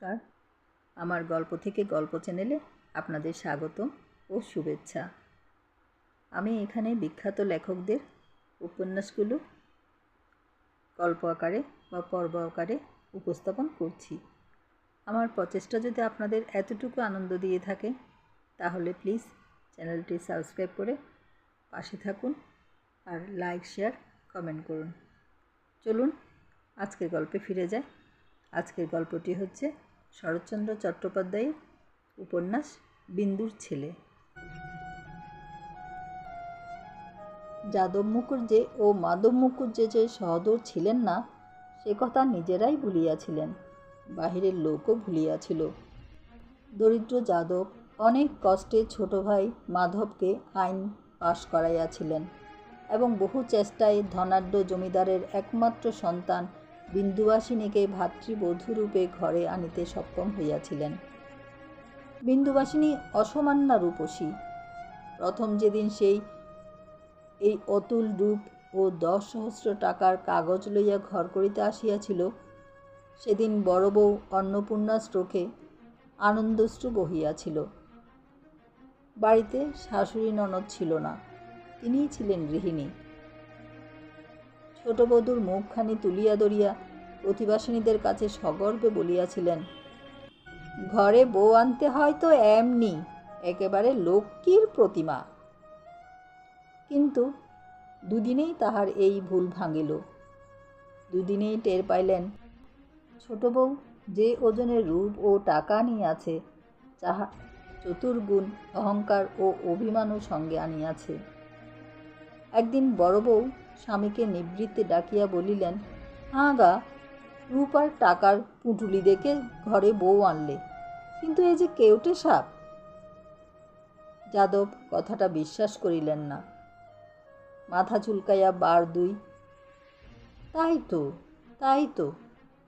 নমস্কার। আমার গল্প থেকে গল্প চ্যানেলে আপনাদের স্বাগত ও শুভেচ্ছা। আমি এখানে বিখ্যাত লেখকদের উপন্যাসগুলো গল্প আকারে বা পর্ব আকারে উপস্থাপন করছি। আমার প্রচেষ্টা যদি আপনাদের এতটুকু আনন্দ দিয়ে থাকে, তাহলে প্লিজ চ্যানেলটি সাবস্ক্রাইব করে পাশে থাকুন আর লাইক, শেয়ার, কমেন্ট করুন। চলুন, আজকের গল্পে ফিরে যায় আজকের গল্পটি হচ্ছে শরৎচন্দ্র চট্টোপাধ্যায়ের উপন্যাস বিন্দুর ছেলে। যাদব মুখুজ্জে ও মাধব মুখুজ্জে যে সহদর ছিলেন না, সে কথা নিজেরাই ভুলিয়াছিলেন, বাহিরের লোকও ভুলিয়াছিল। দরিদ্র যাদব অনেক কষ্টে ছোট ভাই মাধবকে আইন পাশ করাইয়াছিলেন এবং বহু চেষ্টায় ধনাঢ্য জমিদারের একমাত্র সন্তান বিন্দুবাসিনীকে ভাতৃবধূরূপে ঘরে আনিতে সক্ষম হইয়াছিলেন। বিন্দুবাসিনী অসমান্না রূপসী প্রথম যেদিন সেই এই অতুল রূপ ও দশ সহস্র টাকার কাগজ লইয়া ঘর করিতে আসিয়াছিল, সেদিন বড় বউ অন্নপূর্ণা স্ট্রোকে আনন্দশ্রু বহিয়াছিল। বাড়িতে শাশুড়ি ননদ ছিল না, তিনিই ছিলেন গৃহিণী। ছোট বধূর মুখখানি তুলিয়া ধরিয়া প্রতিবাসিনীদের কাছে সগর্বে বলিয়াছিলেন, ঘরে বউ আনতে হয় তো এমনি, একেবারে লক্ষ্মীর প্রতিমা। কিন্তু দুদিনেই তাহার এই ভুল ভাঙিল। দুদিনেই টের পাইলেন, ছোট বউ, যে ওজনের রূপ ও টাকা নিয়ে আছে যাহা চতুর্গুণ অহংকার ও অভিমানও সঙ্গে আনিয়াছে। একদিন বড় বউ স্বামীকে নিবৃত্তে ডাকিয়া বলিলেন, হাঁ গা রূপ আর টাকার পুঁটুলি দেখে ঘরে বউ আনলে, কিন্তু এই যে কেউটে সাপ? যাদব কথাটা বিশ্বাস করিলেন না। মাথা চুলকাইয়া বার দুই, তাই তো তাই তো,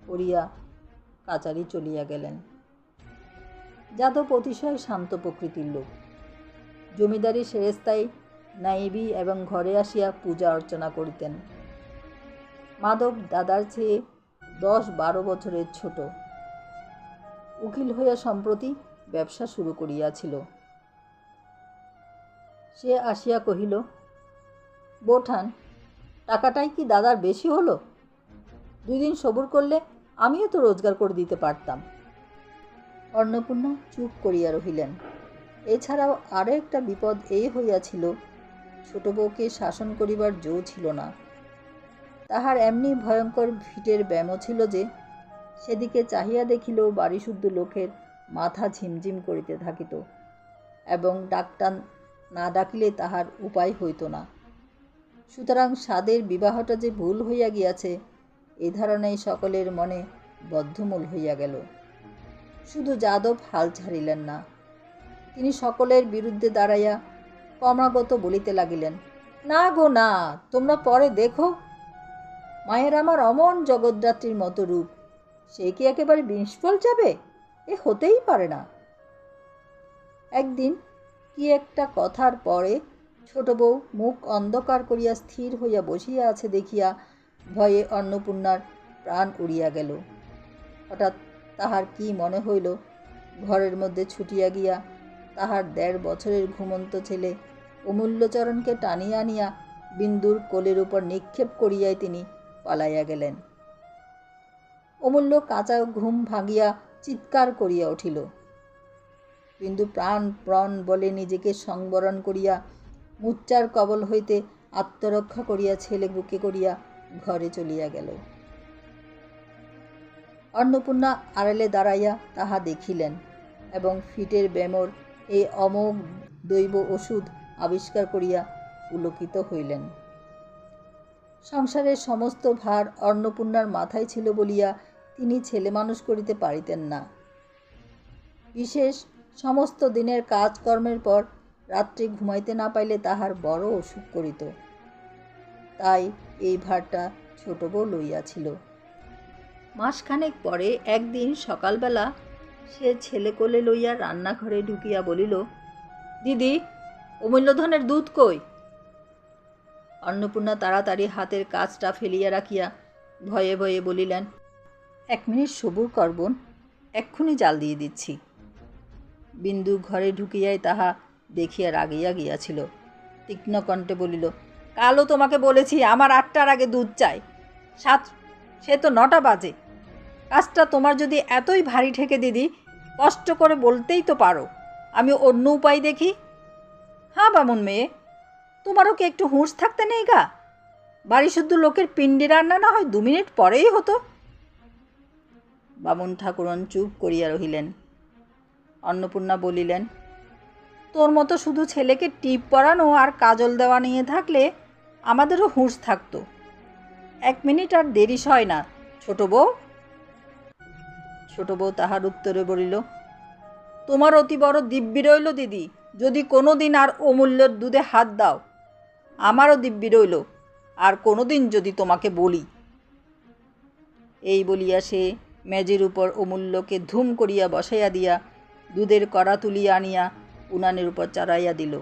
করিয়া কাচারি চলিয়া গেলেন। যাদব অতিশয় শান্ত প্রকৃতির লোক। জমিদারি সেরেস্তায় নাইবি এবং ঘরে আসিয়া পূজা অর্চনা করিতেন। মাধব দাদার চেয়ে দশ বারো বছরের ছোট। উকিল হইয়া সম্প্রতি ব্যবসা শুরু করিয়াছিল। সে আসিয়া কহিল, বোঠান, টাকাটাই কি দাদার বেশি হলো? দুই দিন সবুর করলে আমিও তো রোজগার করে দিতে পারতাম। অন্নপূর্ণা চুপ করিয়া রহিলেন। এছাড়াও আরও একটা বিপদ এই হইয়াছিল ছোট বউকে শাসন করিবার জো ছিল না। তাহার এমনি ভয়ঙ্কর ভিটের ব্যামো ছিল যে, সেদিকে চাহিয়া দেখিলেও বাড়িশুদ্ধ লোকের মাথা ঝিমঝিম করিতে থাকিত এবং ডাক্তার না ডাকিলে তাহার উপায় হইত না। সুতরাং স্বাদের বিবাহটা যে ভুল হইয়া গিয়াছে, এ ধারণাই সকলের মনে বদ্ধমূল হইয়া গেল। শুধু যাদব হাল ছাড়িলেন না, তিনি সকলের বিরুদ্ধে দাঁড়াইয়া ক্রমাগত বলিতে লাগিলেন, না গো, না, তোমরা পরে দেখো। মায়ের আমার অমন জগদ্ধাত্রীর মতো রূপ, সে কি একেবারে বিস্ফল যাবে? এ হতেই পারে না। একদিন কি একটা কথার পরে ছোট বউ মুখ অন্ধকার করিয়া স্থির হইয়া বসিয়া আছে দেখিয়া ভয়ে অন্নপূর্ণার প্রাণ উড়িয়া গেল। হঠাৎ তাহার কি মনে হইল, ঘরের মধ্যে ছুটিয়া গিয়া তাহার দেড় বছরের ঘুমন্ত ছেলে অমূল্যচরণকে টানিয়া আনিয়া বিন্দুর কোলের উপর নিক্ষেপ করিয়াই তিনি পালাইয়া গেলেন। অমূল্য কাঁচা ঘুম ভাঙিয়া চিৎকার করিয়া উঠিল। বিন্দু প্রাণ প্রণ বলে নিজেকে সংবরণ করিয়া মুচ্চার কবল হইতে আত্মরক্ষা করিয়া ছেলে বুকে করিয়া ঘরে চলিয়া গেল। অন্নপূর্ণা আড়ালে দাঁড়াইয়া তাহা দেখিলেন এবং ফিটের ব্যামোর এই অমোঘ দৈব ওষুধ আবিষ্কার করিয়া পুলকিত হইলেন। সংসারের সমস্ত ভার অন্নপূর্ণার মাথায় ছিল বলিয়া তিনি ছেলে মানুষ করিতে পারিতেন না। বিশেষ সমস্ত দিনের কাজকর্মের পর রাত্রে ঘুমাইতে না পাইলে তাহার বড় অসুখ করিত। তাই এই ভারটা ছোট বউ লইয়াছিল। মাসখানেক পরে একদিন সকালবেলা সে ছেলে কোলে লইয়া রান্নাঘরে ঢুকিয়া বলিল, দিদি, অমূল্যধনের দুধ কই? অন্নপূর্ণা তাড়াতাড়ি হাতের কাজটা ফেলিয়া রাখিয়া ভয়ে ভয়ে বলিলেন, এক মিনিট সবুর করবন এক্ষুনি জাল দিয়ে দিচ্ছি। বিন্দু ঘরে ঢুকিয়াই তাহা দেখিয়া রাগিয়া গিয়াছিল। তীক্ষ্ণ কণ্ঠে বলিল, কালও তোমাকে বলেছি, আমার আটটার আগে দুধ চাই। সাত, সে তো নটা বাজে। কাজটা তোমার যদি এতই ভারী ঠেকে দিদি, কষ্ট করে বলতেই তো পারো। আমি অন্য উপায় দেখি। হ্যাঁ বামুন মেয়ে, তোমারও কি একটু হুঁশ থাকতে নেই গা? বাড়ি শুদ্ধ লোকের পিণ্ডি রান্না না হয় দু মিনিট পরেই হতো। বামুন ঠাকুরন চুপ করিয়া রহিলেন। অন্নপূর্ণা বলিলেন, তোর মতো শুধু ছেলেকে টিপ পরানো আর কাজল দেওয়া নিয়ে থাকলে আমাদেরও হুঁশ থাকতো। এক মিনিট আর দেরি হয় না, ছোট বউ। ছোট বউ তাহার উত্তরে বলিল, তোমার অতি বড় দিব্যি রইল দিদি, যদি কোনো দিন আর অমূল্যের দুধে হাত দাও, আমারও দিব্যি রইল, আর কোনো দিন যদি তোমাকে বলি। এই বলিয়া সে মেজের উপর অমূল্যকে ধুম করিয়া বসাইয়া দিয়া দুধের কড়া তুলিয়া আনিয়া উনানের উপর চড়াইয়া দিল।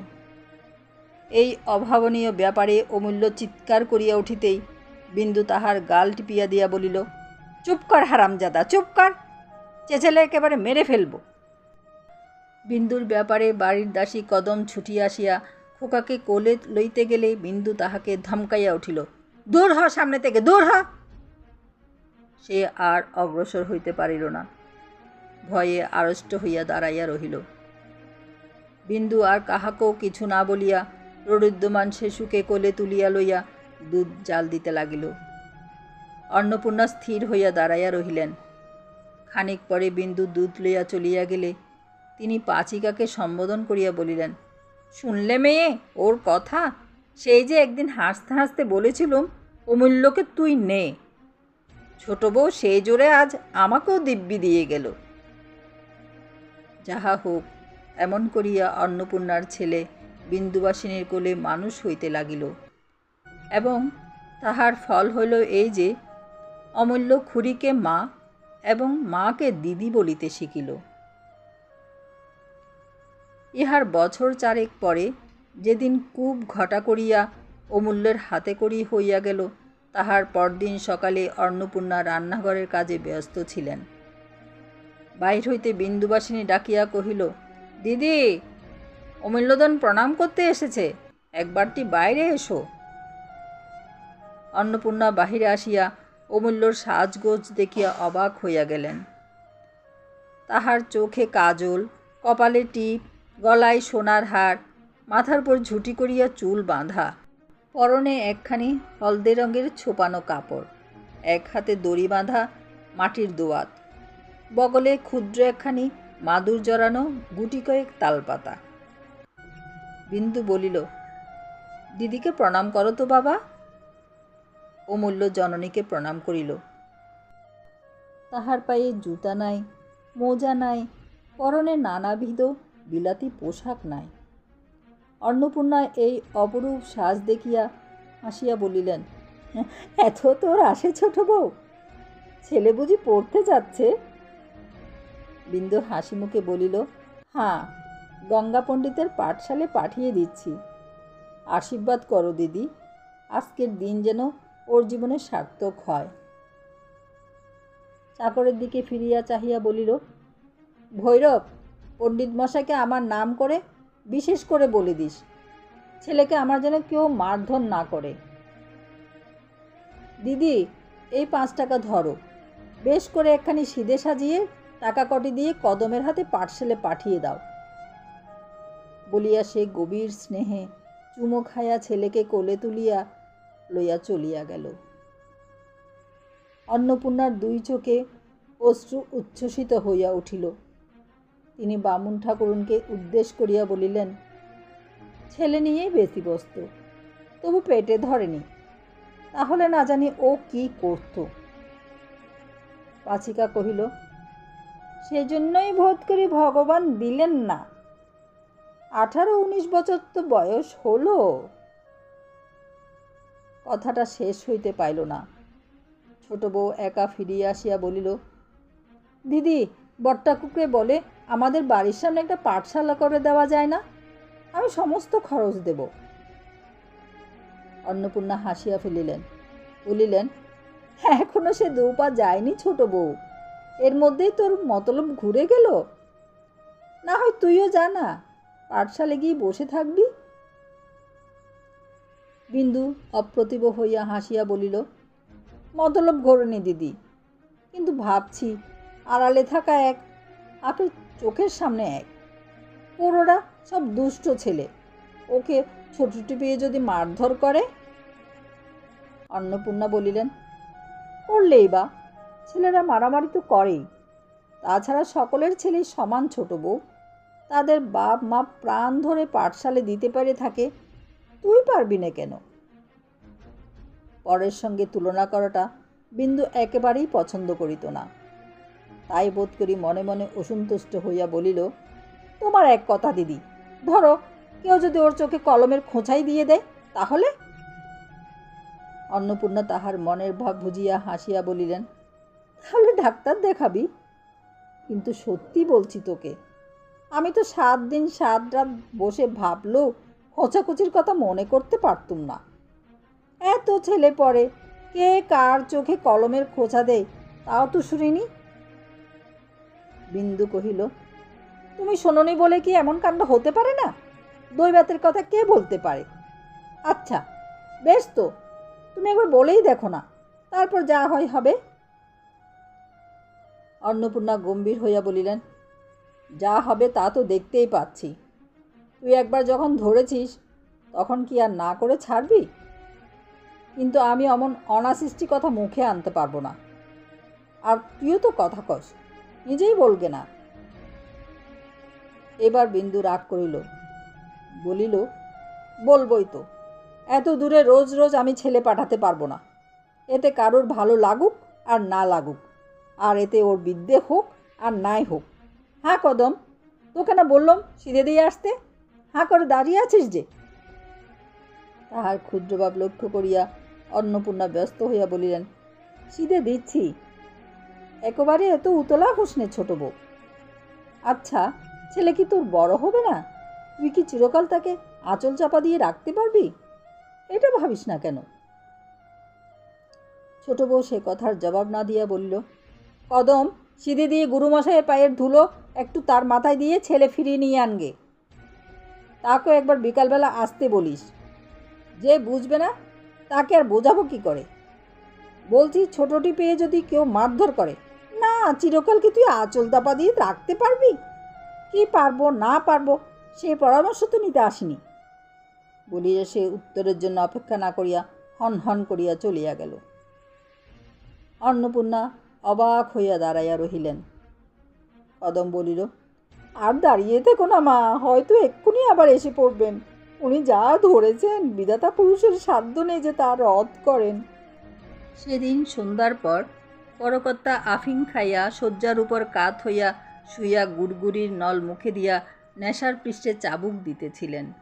এই অভাবনীয় ব্যাপারে অমূল্য চিৎকার করিয়া উঠিতেই বিন্দু তাহার গাল টিপিয়া দিয়া বলিল, চুপ কর হারামজাদা, চুপ কর। চেঁচেলে একেবারে মেরে ফেলব। বিন্দুর ব্যাপারে বাড়ির দাসী কদম ছুটিয়া আসিয়া খোকাকে কোলে লইতে গেলে বিন্দু তাহাকে ধমকাইয়া উঠিল, দূর হ সামনে থেকে, দূর হ! সে আর অগ্রসর হইতে পারিল না। ভয়ে আড়ষ্ট হইয়া দাঁড়াইয়া রহিল। বিন্দু আর কাহাকেও কিছু না বলিয়া প্ররুদ্ধমান শিশুকে কোলে তুলিয়া লইয়া দুধ জাল দিতে লাগিল। অন্নপূর্ণা স্থির হইয়া দাঁড়াইয়া রহিলেন। খানিক পরে বিন্দু দুধ লইয়া চলিয়া গেলে, তিনি পাচিকাকে সম্বোধন করিয়া বলিলেন, শুনলে মেয়ে, ওর কথা? সেই যে একদিন হাসতে হাসতে বলেছিলুম অমূল্যকে তুই নে। ছোট বউ সেই জোরে আজ আমাকেও দিব্যি দিয়ে গেল। যাহা হোক, এমন করিয়া অন্নপূর্ণার ছেলে বিন্দুবাসিনীর কোলে মানুষ হইতে লাগিল। এবং তাহার ফল হইল এই যে, অমূল্য খুড়িকে মা এবং মাকে দিদি বলিতে শিখিল। ইহার বছর চারেক পরে যেদিন কূপ ঘটা করিয়া অমূল্যের হাতে করি হইয়া গেল, তাহার পরদিন সকালে অন্নপূর্ণা রান্নাঘরের কাজে ব্যস্ত ছিলেন। বাহির হইতে বিন্দুবাসিনী ডাকিয়া কহিল, দিদি অমূল্যদন প্রণাম করতে এসেছে, একবারটি বাইরে এসো। অন্নপূর্ণা বাহিরে আসিয়া অমূল্যর সাজগোজ দেখিয়া অবাক হইয়া গেলেন। তাহার চোখে কাজল, কপালে টিপ, গলায় সোনার হার, মাথার উপর ঝুটি করিয়া চুল বাঁধা, পরনে একখানি হলদে রঙের ছোপানো কাপড়, এক হাতে দড়ি বাঁধা মাটির দোয়াত, বগলে ক্ষুদ্র একখানি মাদুর জড়ানো গুটি কয়েক তালপাতা। বিন্দু বলিল, দিদিকে প্রণাম করো তো বাবা। অমূল্য জননীকে প্রণাম করিল। তাহার পায়ে জুতা নাই, মোজা নাই, পরনে নানাবিধ বিলাতি পোশাক নাই। অন্নপূর্ণা এই অপরূপ সাজ দেখিয়া হাসিয়া বলিলেন, এত তোর আসে ছোট বউ, ছেলে বুঝি পড়তে যাচ্ছে? বিন্দু হাসি মুখে বলিল হ্যাঁ গঙ্গা পণ্ডিতের পাঠশালে পাঠিয়ে দিচ্ছি। আশীর্বাদ করো দিদি, আজকের দিন যেন ওর জীবনে সার্থক হয়। চাকরের দিকে ফিরিয়া চাহিয়া বলিল, ভৈরব, পণ্ডিত মশাইকে আমার নাম করে বিশেষ করে বলে দিস। ছেলেকে আমার যেন কেউ মারধর না করে। দিদি, এই পাঁচ টাকা ধরো। বেশ করে একখানি সিদে সাজিয়ে টাকা কটি দিয়ে কদমের হাতে পাঠশালে পাঠিয়ে দাও। বলিয়া সে গভীর স্নেহে চুমো খায়া ছেলেকে কোলে তুলিয়া লইয়া চলিয়া গেল। অন্নপূর্ণার দুই চোখে অশ্রু উচ্ছ্বসিত হইয়া উঠিল। তিনি বামুন ঠাকুরুনকে উদ্দেশ করিয়া বলিলেন, ছেলে নিয়েই বেশি বসত তবু পেটে ধরেনি, তাহলে না জানি ও কি করত? পাচিকা কহিল, সেজন্যই বোধ করি ভগবান দিলেন না। আঠারো উনিশ বছর তো বয়স হলো। কথাটা শেষ হইতে পাইল না। ছোট বউ একা ফিরিয়া আসিয়া বলিল, দিদি, বট্টাকুকে বলে আমাদের বাড়ির সামনে একটা পাঠশালা করে দেওয়া যায় না? আমি সমস্ত খরচ দেব। অন্নপূর্ণা হাসিয়া ফেলিলেন, বলিলেন এখনও সে দৌপা যায়নি ছোট বউ। এর মধ্যেই তোর মতলব ঘুরে গেল? না হয় তুইও যা না পাঠশালে গিয়ে বসে থাকবি? বিন্দু অপ্রতিভ হইয়া হাসিয়া বলিল, মতলব ঘোরেনি দিদি, কিন্তু ভাবছি আড়ালে থাকা এক আকে চোখের সামনে এক। পুরোরা সব দুষ্ট ছেলে, ওকে ছোটটি পেয়ে যদি মারধর করে? অন্নপূর্ণা বলিলেন, করলেই বা, ছেলেরা মারামারি তো করেই। তাছাড়া সকলের ছেলেই সমান ছোট বউ। তাদের বাপ মা প্রাণ ধরে পাঠশালে দিতে পারে থাকে তুই পারবি না কেন? পরের সঙ্গে তুলনা করাটা বিন্দু একেবারেই পছন্দ করিত না। তাই বোধ করি মনে মনে অসন্তুষ্ট হইয়া বলিল, তোমার এক কথা দিদি, ধরো কেউ যদি ওর চোখে কলমের খোঁচাই দিয়ে দেয়, তাহলে? অন্নপূর্ণা তাহার মনের ভাব বুঝিয়া হাসিয়া বলিলেন, তাহলে ডাক্তার দেখাবি। কিন্তু সত্যি বলছি তোকে, আমি তো সাত দিন সাত রাত বসে ভাবলেও খোঁচাখুচির কথা মনে করতে পারতুম না। এত ছেলে পড়ে কে কার চোখে কলমের খোঁচা দেয় তাও তো শুনিনি। বিন্দু কহিল, তুমি শোনোনি বলে কি এমন কাণ্ড হতে পারে না? দৈবাতের কথা কে বলতে পারে? আচ্ছা বেশ তো, তুমি একবার বলেই দেখো না, তারপর যা হয় হবে। অন্নপূর্ণা গম্ভীর হইয়া বলিলেন, যা হবে তা তো দেখতেই পাচ্ছি। তুই একবার যখন ধরেছিস, তখন কি আর না করে ছাড়বি? কিন্তু আমি অমন অনাসৃষ্টি কথা মুখে আনতে পারব না। আর তুইও তো কথা কস, নিজেই বলগে না। এবার বিন্দু রাগ করিল, বলিল, বলবই তো, এত দূরে রোজ রোজ আমি ছেলে পাঠাতে পারব না। এতে কারোর ভালো লাগুক আর না লাগুক, আর এতে ওর বিদ্যে হোক আর নাই হোক। হ্যাঁ কদম, তোকে না বললাম সিঁধে দিয়ে আসতে? হাঁ করে দাঁড়িয়ে আছিস যে? তাহার ক্ষুদ্রভাব লক্ষ্য করিয়া অন্নপূর্ণা ব্যস্ত হইয়া বলিলেন সিধে দিচ্ছি। একেবারে এত উতলা হোসনে ছোট বউ। আচ্ছা ছেলে কি তোর বড় হবে না? তুই কি চিরকাল তাকে আঁচল চাপা দিয়ে রাখতে পারবি? এটা ভাবিস না কেন? ছোট বউ সে কথার জবাব না দিয়া বলল, কদম সিঁধে দিয়ে গুরুমশাইয়ের পায়ের ধুলো একটু তার মাথায় দিয়ে ছেলে ফিরিয়ে নিয়ে আনগে। তাকে একবার বিকালবেলা আসতে বলিস। যে বুঝবে না, তাকে আর বোঝাবো কি করে? বলছি, ছোটটি পেয়ে যদি কেউ মারধর করে, না চিরকাল কি তুই আঁচল দাপা দিয়ে রাখতে পারবি? কি পারব, না পারব, সে পরামর্শ তো নিতে আসিনি। বলিয়া সে উত্তরের জন্য অপেক্ষা না করিয়া হন হন করিয়া চলিয়া গেল। অন্নপূর্ণা অবাক হইয়া দাঁড়াইয়া রহিলেন। কদম বলিল আর দাঁড়িয়ে থেকো না, মা। হয়তো এক্ষুনি আবার এসে পড়বেন। উনি যা ধরেছেন, বিধাতা পুরুষের সাধ্য নেই যে তা রদ করেন। সেদিন সন্ধ্যার পর করকর্তা আফিং খাইয়া শয্যার উপর কাত হইয়া শুইয়া গুড়গুড়ির নল মুখে দিয়া নেশার পৃষ্ঠে চাবুক দিতেছিলেন।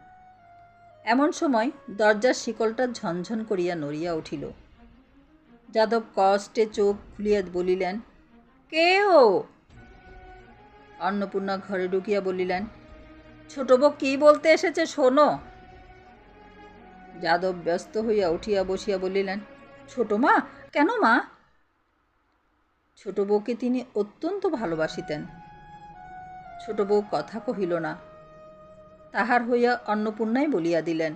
এমন সময় দরজার শিকলটা ঝনঝন করিয়া নড়িয়া উঠিল। যাদব কষ্টে চোখ খুলিয়া বলিলেন, কে ও? অন্নপূর্ণা ঘরে ঢুকিয়া বলিলেন, ছোট বউ কী বলতে এসেছে শোনো? যাদব ব্যস্ত হইয়া উঠিয়া বসিয়া বলিলেন, ছোট মা, কেন মা? ছোট বউকে তিনি অত্যন্ত ভালোবাসিতেন। ছোট বউ কথা কহিল না। তাহার হইয়া অন্নপূর্ণাই বলিয়া দিলেন,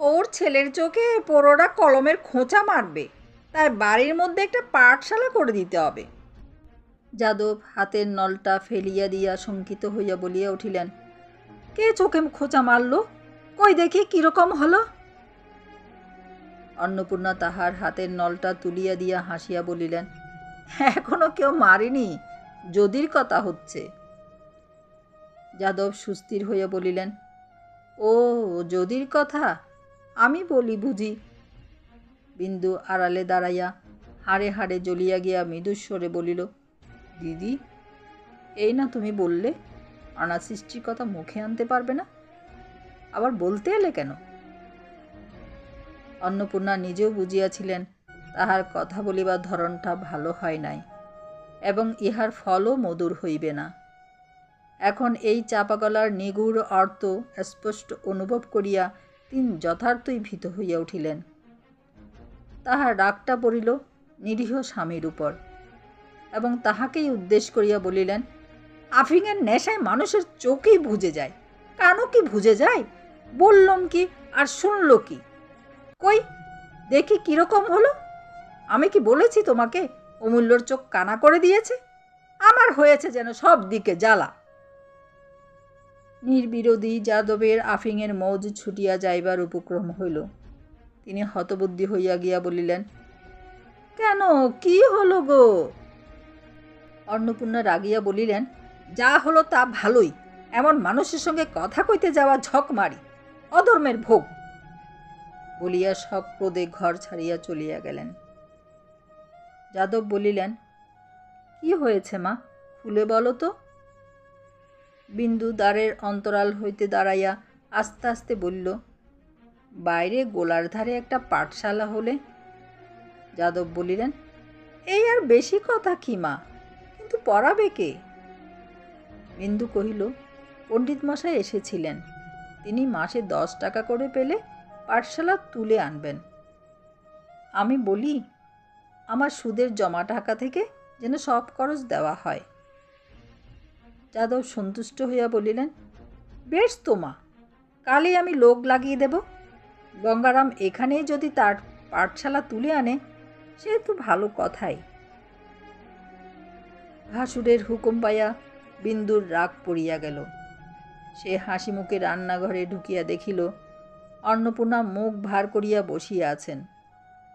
ওর ছেলের চোখে পোড়োরা কলমের খোঁচা মারবে। তাই বাড়ির মধ্যে একটা পাঠশালা করে দিতে হবে। যাদব হাতের নলটা ফেলিয়া দিয়া শঙ্কিত হইয়া বলিয়া উঠিলেন, কে চোখে খোঁচা মারল? কই দেখি কীরকম হলো? অন্নপূর্ণা তাহার হাতের নলটা তুলিয়া দিয়া হাসিয়া বলিলেন, এখনও কেউ মারেনি, যদির কথা হচ্ছে। যাদব সুস্থির হইয়া বলিলেন, ও, যদির কথা? আমি বলি বুঝি? বিন্দু আড়ালে দাঁড়াইয়া হাড়ে হাড়ে জ্বলিয়া গিয়া মৃদুস্বরে বলিল দিদি। এই না তুমি বললে অনাসৃষ্টির কথা মুখে আনতে পারবে না? আবার বলতে এলে কেন? অন্নপূর্ণা নিজেও বুঝিয়াছিলেন, তাহার কথা বলিবার ধরনটা ভালো হয় নাই, এবং ইহার ফলও মধুর হইবে না। এখন এই চাপাগলার নিগুড় অর্থ স্পষ্ট অনুভব করিয়া তিনি যথার্থই ভীত হইয়া উঠিলেন। তাহার রাগটা পড়িল নিরীহ স্বামীর উপর। এবং তাহাকেই উদ্দেশ করিয়া বলিলেন আফিংয়ের নেশায় মানুষের চোখেই বুঝে যায়। কানও কি বুঝে যায়? বললাম কি আর শুনল কি? কই, দেখি কীরকম হলো? আমি কি বলেছি তোমাকে? অমূল্যর চোখ কানা করে দিয়েছে? আমার হয়েছে যেন সব দিকে জ্বালা। নির্বিরোধী যাদবের আফিংয়ের মৌজ ছুটিয়া যাইবার উপক্রম হইল। তিনি হতবুদ্ধি হইয়া গিয়া বলিলেন, কেন? কি হলো গো? অন্নপূর্ণা রাগিয়া বলিলেন, যা হলো তা ভালোই। এমন মানুষের সঙ্গে কথা কইতে যাওয়া ঝক মারি অধর্মের ভোগ। বলিয়া শখ ক্রোধে ঘর ছাড়িয়া চলিয়া গেলেন। যাদব বলিলেন, কি হয়েছে মা? খুলে বলো তো। বিন্দু দ্বারের অন্তরাল হইতে দাঁড়াইয়া আস্তে আস্তে বলল, বাইরে গোলার ধারে একটা পাঠশালা হলে? যাদব বলিলেন, এই আর বেশি কথা কি মা? কিন্তু পড়াবে কে? বিন্দু কহিল, পণ্ডিত মশাই এসেছিলেন। তিনি মাসে দশ টাকা করে পেলে পাঠশালা তুলে আনবেন। আমি বলি, আমার সুদের জমা টাকা থেকে যেন সব খরচ দেওয়া হয়। যাদব সন্তুষ্ট হইয়া বলিলেন, বেশ তো মা, কালই আমি লোক লাগিয়ে দেব। গঙ্গারাম এখানেই যদি তার পাঠশালা তুলে আনে, সে তো ভালো কথাই। ভাসুরের হুকুম পাইয়া বিন্দুর রাগ পড়িয়া গেল। সে হাসি মুখে রান্নাঘরে ঢুকিয়া দেখিল, অন্নপূর্ণা মুখ ভার করিয়া বসিয়া আছেন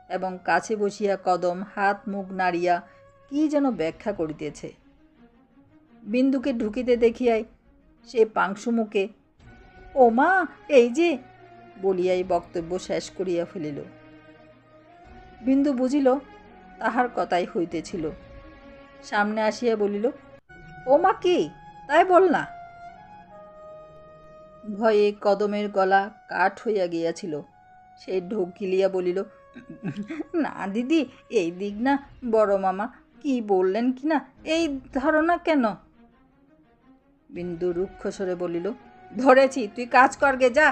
এবং কাছে বসিয়া কদম হাত মুখ নাড়িয়া কি যেন ব্যাখ্যা করিতেছে। বিন্দুকে ঢুকিতে দেখিয়াই সে পাংশু মুখে, ও মা, এই যে! বলিয়াই বক্তব্য শেষ করিয়া ফেলিল। বিন্দু বুঝিল, তাহার কথাই হইতেছিল। সামনে আসিয়া বলিল, ও মা কি? তাই বল না। ভয়ে কদমের গলা কাঠ হইয়া গিয়াছিল। সে ঢোক গিলিয়া বলিল, না দিদি, এই দিক না, বড় মামা, কি বললেন কি না, এই ধারণা কেন? বিন্দু রুক্ষ স্বরে বলিল, ধরেছি, তুই কাজ করগে যা।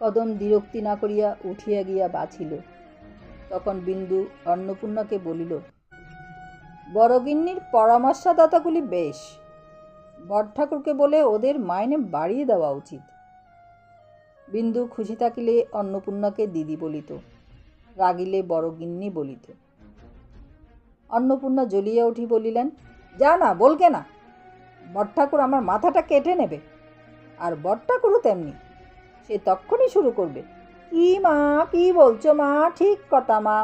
কদম বিরক্তি না করিয়া উঠিয়া গিয়া বাছিল তখন বিন্দু অন্নপূর্ণাকে বলিল বড়গিন্নির পরামর্শদাতাগুলি বেশ। বড় ঠাকুরকে বলে ওদের মাইনে বাড়িয়ে দেওয়া উচিত। বিন্দু খুশি থাকিলে অন্নপূর্ণাকে দিদি বলিত, রাগিলে বড়গিন্নি বলিত। অন্নপূর্ণা জ্বলিয়া উঠি বলিলেন, যা না, বলকে না। বট্ঠাকুর আমার মাথাটা কেটে নেবে। আর বট্ঠাকুরও তেমনি। সে তক্ষণই শুরু করবে, কি মা, কি বলছো মা? ঠিক কথা মা।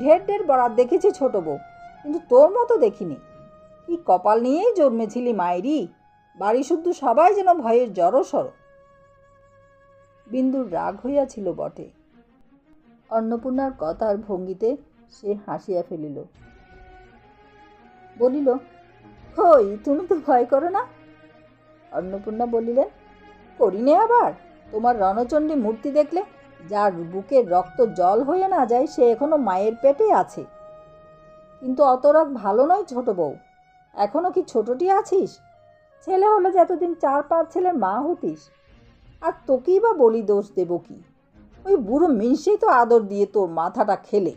ঢের ঢের বরাত দেখেছি ছোট বউ। কিন্তু তোর মতো দেখিনি। কি কপাল নিয়েই জন্মেছিলি মায়েরই বাড়ি শুদ্ধ সবাই যেন ভয়ের জড়সড়। বিন্দুর রাগ হইয়াছিল বটে। অন্নপূর্ণার কথার ভঙ্গিতে সে হাসিয়া ফেলিল। বলিল, হই, তুমি তো ভয় করো না? অন্নপূর্ণা বলিলেন, করি নে আবার। তোমার রণচণ্ডী মূর্তি দেখলে যার বুকের রক্ত জল হয়ে না যায়, সে এখনও মায়ের পেটে আছে। কিন্তু অত রাগ ভালো নয় ছোট বউ। এখনও কি ছোটটি আছিস? ছেলে হলে যে এতদিন চার পাঁচ ছেলের মা হতিস। আর তোকেই বা বলি দোষ দেব কি? ওই বুড়ো মিনসেই তো আদর দিয়ে তোর মাথাটা খেলে।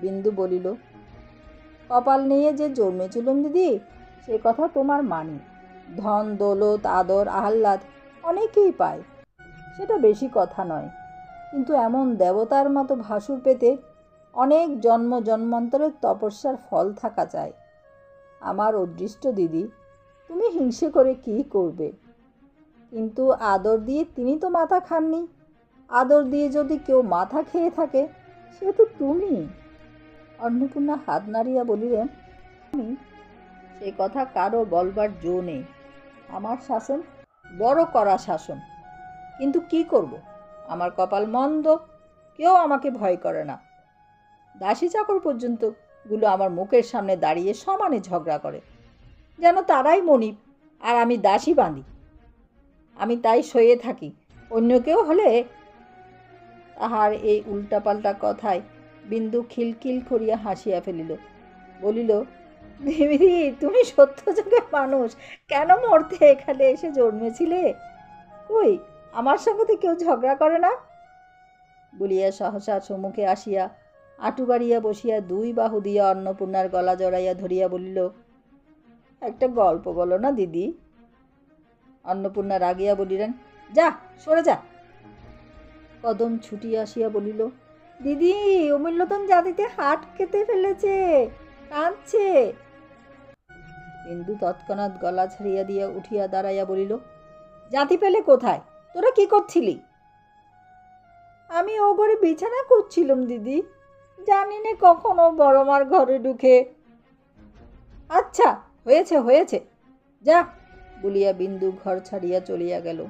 বিন্দু বলিল, কপাল নিয়ে যে জন্মেছিলুম দিদি, সে কথা তোমার মানি। ধন, দৌলত, আদর, আহ্লাদ অনেকেই পায়। সেটা বেশি কথা নয়। কিন্তু এমন দেবতার মতো ভাসুর পেতে অনেক জন্ম জন্মান্তরের তপস্যার ফল থাকা চায় আমার অদৃষ্ট দিদি, তুমি হিংসে করে কি করবে? কিন্তু আদর দিয়ে তিনি তো মাথা খাননি। আদর দিয়ে যদি কেউ মাথা খেয়ে থাকে, সে তো তুমি। অন্নপূর্ণা হাত নাড়িয়া বলিলেন, আমি? সে কথা কারও বলবার জো নেই। আমার শাসন বড় করা শাসন। কিন্তু কি করব? আমার কপাল মন্দ, কেউ আমাকে ভয় করে না। দাসী চাকর পর্যন্তগুলো আমার মুখের সামনে দাঁড়িয়ে সমানে ঝগড়া করে। যেন তারাই মনিব আর আমি দাসী বাঁধি। আমি তাই সয়ে থাকি, অন্য কেউ হলে তাহার এই উল্টাপাল্টা কথায় বিন্দু খিলখিল করিয়া হাসিয়া ফেলিল। বলিল দিদি তুমি সত্য যুগের মানুষ, কেন মরতে এখানে এসে জন্মেছিলে? ওই আমার সঙ্গে তো কেউ ঝগড়া করে না? বলিয়া সহসা সম্মুখে আসিয়া আটু গাড়িয়া বসিয়া দুই বাহু দিয়া অন্নপূর্ণার গলা জড়াইয়া ধরিয়া বলিল, একটা গল্প বলো না, দিদি। অন্নপূর্ণা রাগিয়া বলিলেন, যা, সরে যা। কদম ছুটিয়া আসিয়া বলিল, দিদি, অমূল্যতম জাতিতে হাট কেটে ফেলেছে, কাঁদছে। বিন্দু তৎক্ষণাৎ গলা ছাড়িয়া দিয়া উঠিয়া দাঁড়াইয়া বলিল, জাতি পেলে কোথায়? তোরা কি করছিলি? আমি ও ঘরে বিছানা করছিলাম দিদি। জানি না কখনো বড়মার ঘরে ঢুকে। আচ্ছা হয়েছে হয়েছে। যা, বলিয়া বিন্দু ঘর ছাড়িয়া চলিয়া গেল।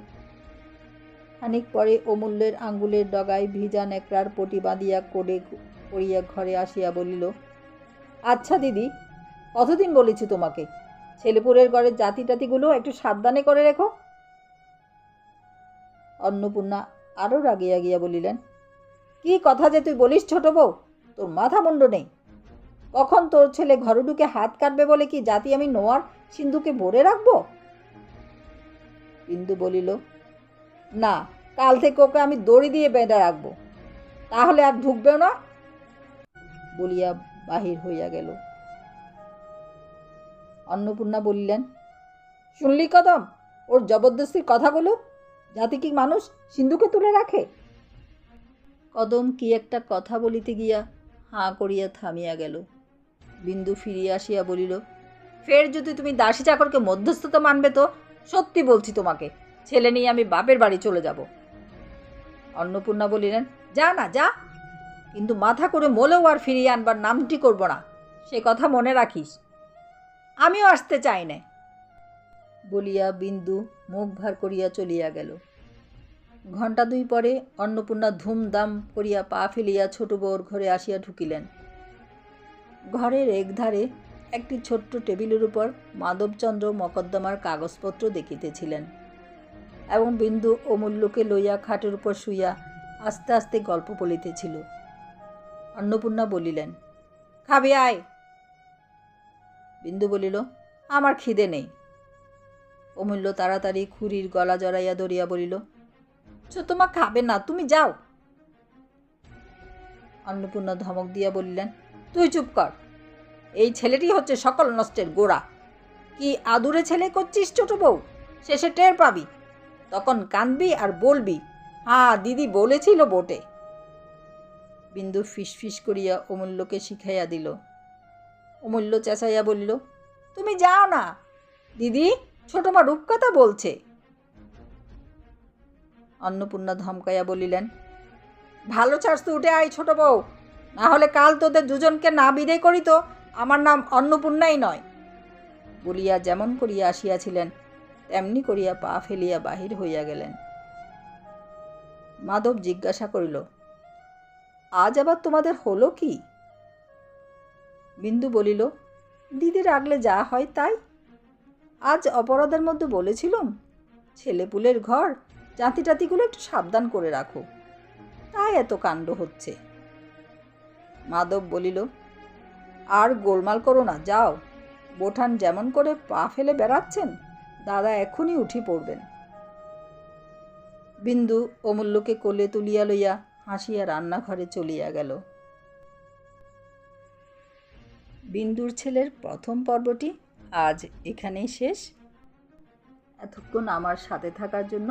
খানিক পরে অমূল্যের আঙ্গুলের ডগায় ভিজা নেকড়ার পটি বাঁধিয়া কোডে করিয়া ঘরে আসিয়া বলিল আচ্ছা দিদি, কতদিন বলেছি তোমাকে? ছেলেপুরের ঘরের জাতি টাতিগুলো একটু সাবধানে করে রেখো। অন্নপূর্ণা আরও রাগিয়া গিয়া বলিলেন, কি কথা যে তুই বলিস ছোট বউ? তোর মাথা মুন্ড নেই। কখন তোর ছেলে ঘরে ঢুকে হাত কাটবে বলে কি জাতি আমি নোয়ার সিন্ধুকে ভরে রাখব? বিন্দু বলিল, না, কাল থেকে ওকে আমি দড়ি দিয়ে বেঁধে রাখব। তাহলে আর ঢুকবেও না? বলিয়া বাহির হইয়া গেল। অন্নপূর্ণা বলিলেন, শুনলি কদম, ওর জবরদস্তির কথাগুলো? জাতি কি মানুষ সিন্ধুকে তুলে রাখে? কদম কি একটা কথা বলিতে গিয়া হাঁ করিয়া থামিয়া গেল। বিন্দু ফিরিয়া আসিয়া বলিল, ফের যদি তুমি দাসী চাকরকে মধ্যস্থতা মানবে তো, সত্যি বলছি তোমাকে, ছেলে নিয়ে আমি বাপের বাড়ি চলে যাব। অন্নপূর্ণা বলিলেন, যা না, যা। কিন্তু মাথা করে মোলেও আর ফিরিয়ে আনবার নামটি করব না, সে কথা মনে রাখিস। আমিও আসতে চাই না। বলিয়া বিন্দু মুখ ভার করিয়া চলিয়া গেল। ঘণ্টা দুই পরে অন্নপূর্ণা ধুমধাম করিয়া পা ফেলিয়া ছোট বউর ঘরে আসিয়া ঢুকিলেন। ঘরের একধারে একটি ছোট্ট টেবিলের উপর মাধবচন্দ্র মকদ্দমার কাগজপত্র দেখিতেছিলেন এবং বিন্দু অমূল্যকে লইয়া খাটের উপর শুইয়া আস্তে আস্তে গল্প বলিতেছিল। অন্নপূর্ণা বলিলেন, খাবি, আয়। বিন্দু বলিল, আমার খিদে নেই। অমূল্য তাড়াতাড়ি খুরির গলা জড়াইয়া ধরিয়া বলিল তোমা খাবে না, তুমি যাও। অন্নপূর্ণা ধমক দিয়া বলিলেন, তুই চুপ কর। এই ছেলেটি হচ্ছে সকল নষ্টের গোড়া। কি আদুরে ছেলে করছিস ছোট বউ? শেষে টের পাবি। তখন কাঁদবি আর বলবি হ্যাঁ দিদি বলেছিল বটে। বিন্দু ফিসফিস করিয়া অমূল্যকে শিখাইয়া দিল। অমূল্য চেঁচাইয়া বলিল, তুমি যাও না। দিদি, ছোট মা রূপকথা বলছে। অন্নপূর্ণা ধমকাইয়া বলিলেন, ভালো চার্জ তো উঠে আয় ছোট বউ না হলে কাল তোদের দুজনকে না বিদায় করি তো, আমার নাম অন্নপূর্ণাই নয়। বলিয়া যেমন করিয়া আসিয়াছিলেন, তেমনি করিয়া পা ফেলিয়া বাহির হইয়া গেলেন। মাধব জিজ্ঞাসা করিল, আজ আবার তোমাদের হলো কি? বিন্দু বলিল, দিদি রাগলে যা হয় তাই। আজ অপরাধের মধ্যে বলেছিলাম, ছেলেপুলের ঘর জাতি টাতিগুলো একটু সাবধান করে রাখো। তাই এত কাণ্ড হচ্ছে। মাধব বলিল, আর গোলমাল করো না, যাও। বোঠান যেমন করে পা ফেলে বেড়াচ্ছেন, দাদা এখনই উঠি পড়বেন। বিন্দু অমূল্যকে কোলে তুলিয়া লইয়া হাসিয়া রান্নাঘরে চলিয়া গেল। বিন্দুর ছেলের প্রথম পর্বটি আজ এখানেই শেষ। এতক্ষণ আমার সাথে থাকার জন্য